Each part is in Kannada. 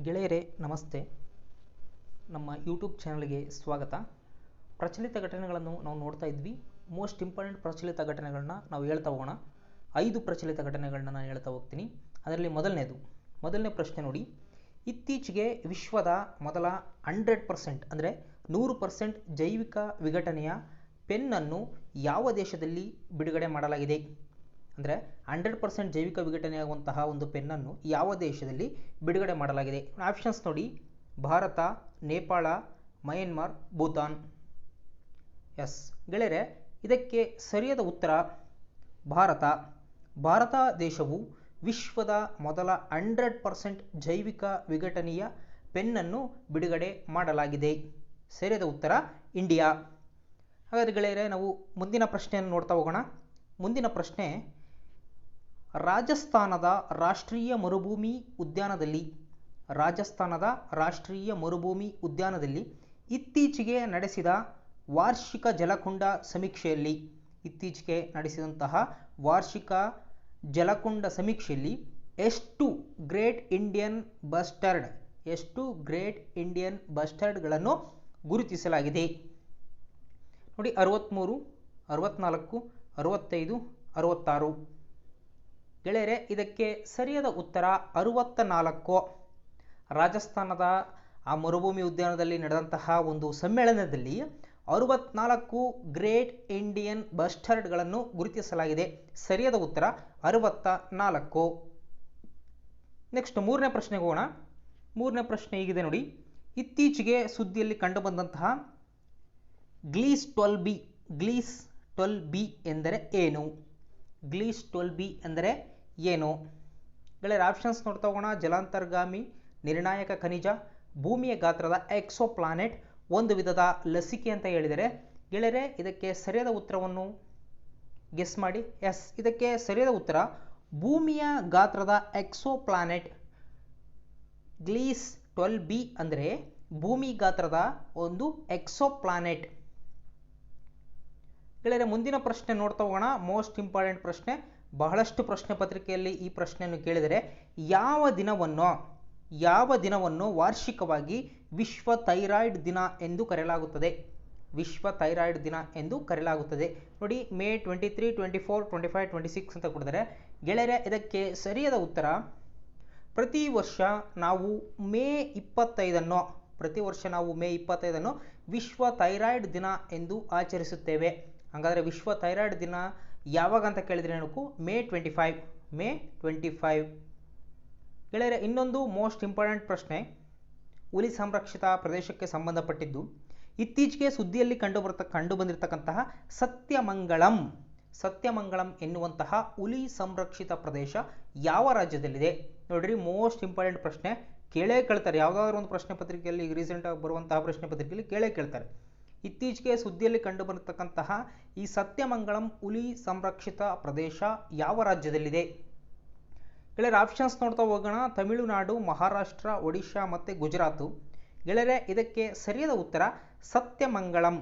ಗೆಳೆಯರೇ, ನಮಸ್ತೆ. ನಮ್ಮ ಯೂಟ್ಯೂಬ್ ಚಾನಲ್ಗೆ ಸ್ವಾಗತ. ಪ್ರಚಲಿತ ಘಟನೆಗಳನ್ನು ನಾವು ನೋಡ್ತಾ ಇದ್ವಿ. ಮೋಸ್ಟ್ ಇಂಪಾರ್ಟೆಂಟ್ ಪ್ರಚಲಿತ ಘಟನೆಗಳನ್ನ ನಾವು ಹೇಳ್ತಾ ಹೋಗೋಣ. ಐದು ಪ್ರಚಲಿತ ಘಟನೆಗಳನ್ನ ನಾನು ಹೇಳ್ತಾ ಹೋಗ್ತೀನಿ. ಅದರಲ್ಲಿ ಮೊದಲನೇದು, ಮೊದಲನೇ ಪ್ರಶ್ನೆ ನೋಡಿ. ಇತ್ತೀಚೆಗೆ ವಿಶ್ವದ ಮೊದಲ ಹಂಡ್ರೆಡ್ ಪರ್ಸೆಂಟ್ ಅಂದರೆ ನೂರು ಪರ್ಸೆಂಟ್ ಜೈವಿಕ ವಿಘಟನೆಯ ಪೆನ್ನನ್ನು ಯಾವ ದೇಶದಲ್ಲಿ ಬಿಡುಗಡೆ ಮಾಡಲಾಗಿದೆ? ಅಂದರೆ ಹಂಡ್ರೆಡ್ ಪರ್ಸೆಂಟ್ ಜೈವಿಕ ವಿಘಟನೆಯಾಗುವಂತಹ ಒಂದು ಪೆನ್ನನ್ನು ಯಾವ ದೇಶದಲ್ಲಿ ಬಿಡುಗಡೆ ಮಾಡಲಾಗಿದೆ? ಆಪ್ಷನ್ಸ್ ನೋಡಿ. ಭಾರತ, ನೇಪಾಳ ಮಯನ್ಮಾರ್ ಭೂತಾನ್. ಎಸ್ ಗೆಳೆಯರೆ, ಇದಕ್ಕೆ ಸರಿಯಾದ ಉತ್ತರ ಭಾರತ. ಭಾರತ ದೇಶವು ವಿಶ್ವದ ಮೊದಲ ಹಂಡ್ರೆಡ್ ಪರ್ಸೆಂಟ್ ಜೈವಿಕ ವಿಘಟನೆಯ ಪೆನ್ನನ್ನು ಬಿಡುಗಡೆ ಮಾಡಲಾಗಿದೆ. ಸರಿಯಾದ ಉತ್ತರ ಇಂಡಿಯಾ. ಹಾಗಾದ್ರೆ ಗೆಳೆಯರೆ, ನಾವು ಮುಂದಿನ ಪ್ರಶ್ನೆಯನ್ನು ನೋಡ್ತಾ ಹೋಗೋಣ. ಮುಂದಿನ ಪ್ರಶ್ನೆ ರಾಜಸ್ಥಾನದ ರಾಷ್ಟ್ರೀಯ ಮರುಭೂಮಿ ಉದ್ಯಾನದಲ್ಲಿ, ರಾಜಸ್ಥಾನದ ರಾಷ್ಟ್ರೀಯ ಮರುಭೂಮಿ ಉದ್ಯಾನದಲ್ಲಿ ಇತ್ತೀಚೆಗೆ ನಡೆಸಿದ ವಾರ್ಷಿಕ ಜಲಕುಂಡ ಸಮೀಕ್ಷೆಯಲ್ಲಿ, ಇತ್ತೀಚೆಗೆ ನಡೆಸಿದಂತಹ ವಾರ್ಷಿಕ ಜಲಕುಂಡ ಸಮೀಕ್ಷೆಯಲ್ಲಿ ಎಷ್ಟು ಗ್ರೇಟ್ ಇಂಡಿಯನ್ ಬಸ್ಟರ್ಡ್, ಎಷ್ಟು ಗ್ರೇಟ್ ಇಂಡಿಯನ್ ಬಸ್ಟರ್ಡ್ಗಳನ್ನು ಗುರುತಿಸಲಾಗಿದೆ. ನೋಡಿ ಅರವತ್ತ್ಮೂರು ಅರವತ್ತ್ನಾಲ್ಕು ಅರವತ್ತೈದು, ಅರವತ್ತಾರು. ಗೆಳೆಯರೆ, ಇದಕ್ಕೆ ಸರಿಯಾದ ಉತ್ತರ ಅರುವತ್ತ ನಾಲ್ಕು ರಾಜಸ್ಥಾನದ ಆ ಮರುಭೂಮಿ ಉದ್ಯಾನದಲ್ಲಿ ನಡೆದಂತಹ ಒಂದು ಸಮ್ಮೇಳನದಲ್ಲಿ ಅರುವತ್ನಾಲ್ಕು ಗ್ರೇಟ್ ಇಂಡಿಯನ್ ಬಸ್ಟರ್ಡ್ಗಳನ್ನು ಗುರುತಿಸಲಾಗಿದೆ. ಸರಿಯಾದ ಉತ್ತರ ಅರುವತ್ತ ನಾಲ್ಕು ನೆಕ್ಸ್ಟ್ ಮೂರನೇ ಪ್ರಶ್ನೆಗೆ ಹೋಗೋಣ. ಮೂರನೇ ಪ್ರಶ್ನೆ ಹೀಗಿದೆ ನೋಡಿ. ಇತ್ತೀಚೆಗೆ ಸುದ್ದಿಯಲ್ಲಿ ಕಂಡುಬಂದಂತಹ Gliese twelve B, Gliese twelve B ಎಂದರೆ ಏನು? ಗ್ಲೀಸ್ ಟ್ವೆಲ್ ಬಿ ಅಂದರೆ ಏನು? ಗೆಳೆಯರ ಆಪ್ಷನ್ಸ್ ನೋಡ್ತಾ ಹೋಗೋಣ ಜಲಾಂತರ್ಗಾಮಿ, ನಿರ್ಣಾಯಕ ಖನಿಜ, ಭೂಮಿಯ ಗಾತ್ರದ ಎಕ್ಸೋ ಪ್ಲಾನೆಟ್ ಒಂದು ವಿಧದ ಲಸಿಕೆ ಅಂತ ಹೇಳಿದರೆ, ಗೆಳೆಯರೇ, ಇದಕ್ಕೆ ಸರಿಯಾದ ಉತ್ತರವನ್ನು ಗೆಸ್ ಮಾಡಿ. ಎಸ್ ಇದಕ್ಕೆ ಸರಿಯಾದ ಉತ್ತರ, ಭೂಮಿಯ ಗಾತ್ರದ exoplanet Gliese twelve B ಅಂದರೆ ಭೂಮಿ ಗಾತ್ರದ ಒಂದು ಎಕ್ಸೋ ಪ್ಲಾನೆಟ್ ಗೆಳೆಯರೆ, ಮುಂದಿನ ಪ್ರಶ್ನೆ ನೋಡ್ತಾ ಹೋಗೋಣ. ಮೋಸ್ಟ್ ಇಂಪಾರ್ಟೆಂಟ್ ಪ್ರಶ್ನೆ. ಬಹಳಷ್ಟು ಪ್ರಶ್ನೆ ಪತ್ರಿಕೆಯಲ್ಲಿ ಈ ಪ್ರಶ್ನೆಯನ್ನು ಕೇಳಿದರೆ, ಯಾವ ದಿನವನ್ನು ಯಾವ ದಿನವನ್ನು ವಾರ್ಷಿಕವಾಗಿ ವಿಶ್ವ ಥೈರಾಯ್ಡ್ ದಿನ ಎಂದು ಕರೆಯಲಾಗುತ್ತದೆ? ವಿಶ್ವ ಥೈರಾಯ್ಡ್ ದಿನ ಎಂದು ಕರೆಯಲಾಗುತ್ತದೆ. ನೋಡಿ, May twenty three twenty four twenty five twenty six ಅಂತ ಕೊಡಿದರೆ ಗೆಳೆಯರೆ, ಇದಕ್ಕೆ ಸರಿಯಾದ ಉತ್ತರ, ಪ್ರತಿ ವರ್ಷ ನಾವು ಮೇ ಇಪ್ಪತ್ತೈದನ್ನು, ಪ್ರತಿ ವರ್ಷ ನಾವು ಮೇ ಇಪ್ಪತ್ತೈದನ್ನು ವಿಶ್ವ ಥೈರಾಯ್ಡ್ ದಿನ ಎಂದು ಆಚರಿಸುತ್ತೇವೆ. ಹಾಗಾದರೆ ವಿಶ್ವ ಥೈರಾಯ್ಡ್ ದಿನ ಯಾವಾಗ ಅಂತ ಕೇಳಿದರೆ ಏನಕ್ಕೂ May twenty five, May twenty five. ಗೆಳೆಯರೆ, ಇನ್ನೊಂದು ಮೋಸ್ಟ್ ಇಂಪಾರ್ಟೆಂಟ್ ಪ್ರಶ್ನೆ. ಹುಲಿ ಸಂರಕ್ಷಿತ ಪ್ರದೇಶಕ್ಕೆ ಸಂಬಂಧಪಟ್ಟಿದ್ದು ಇತ್ತೀಚೆಗೆ ಸುದ್ದಿಯಲ್ಲಿ ಕಂಡು ಬರ್ತ, ಕಂಡು ಬಂದಿರತಕ್ಕಂತಹ ಸತ್ಯಮಂಗಳಂ ಸತ್ಯಮಂಗಳಂ ಎನ್ನುವಂತಹ ಹುಲಿ ಸಂರಕ್ಷಿತ ಪ್ರದೇಶ ಯಾವ ರಾಜ್ಯದಲ್ಲಿದೆ? ನೋಡ್ರಿ, ಮೋಸ್ಟ್ ಇಂಪಾರ್ಟೆಂಟ್ ಪ್ರಶ್ನೆ. ಕೇಳೇ ಕೇಳ್ತಾರೆ. ಯಾವುದಾದ್ರೂ ಒಂದು ಪ್ರಶ್ನೆ ಪತ್ರಿಕೆಯಲ್ಲಿ ರೀಸೆಂಟಾಗಿ ಬರುವಂತಹ ಪ್ರಶ್ನೆ ಪತ್ರಿಕೆಯಲ್ಲಿ ಕೇಳೇ ಕೇಳ್ತಾರೆ. ಇತ್ತೀಚೆಗೆ ಸುದ್ದಿಯಲ್ಲಿ ಕಂಡು ಬರತಕ್ಕಂತಹ ಈ ಸತ್ಯಮಂಗಳಂ ಹುಲಿ ಸಂರಕ್ಷಿತ ಪ್ರದೇಶ ಯಾವ ರಾಜ್ಯದಲ್ಲಿದೆ? ಗೆಳೆಯರ ಆಪ್ಷನ್ಸ್ ನೋಡ್ತಾ ಹೋಗೋಣ. ತಮಿಳುನಾಡು, ಮಹಾರಾಷ್ಟ್ರ, ಒಡಿಶಾ ಮತ್ತು ಗುಜರಾತು. ಗೆಳೆಯರೆ, ಇದಕ್ಕೆ ಸರಿಯಾದ ಉತ್ತರ ಸತ್ಯಮಂಗಳಂ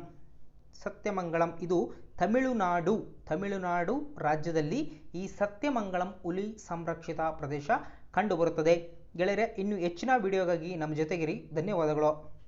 ಸತ್ಯಮಂಗಳಂ ಇದು ತಮಿಳುನಾಡು. ತಮಿಳುನಾಡು ರಾಜ್ಯದಲ್ಲಿ ಈ ಸತ್ಯಮಂಗಳಂ ಹುಲಿ ಸಂರಕ್ಷಿತ ಪ್ರದೇಶ ಕಂಡುಬರುತ್ತದೆ. ಗೆಳೆಯರೆ, ಇನ್ನು ಹೆಚ್ಚಿನ ವಿಡಿಯೋಗಾಗಿ ನಮ್ಮ ಜೊತೆಗಿರಿ. ಧನ್ಯವಾದಗಳು.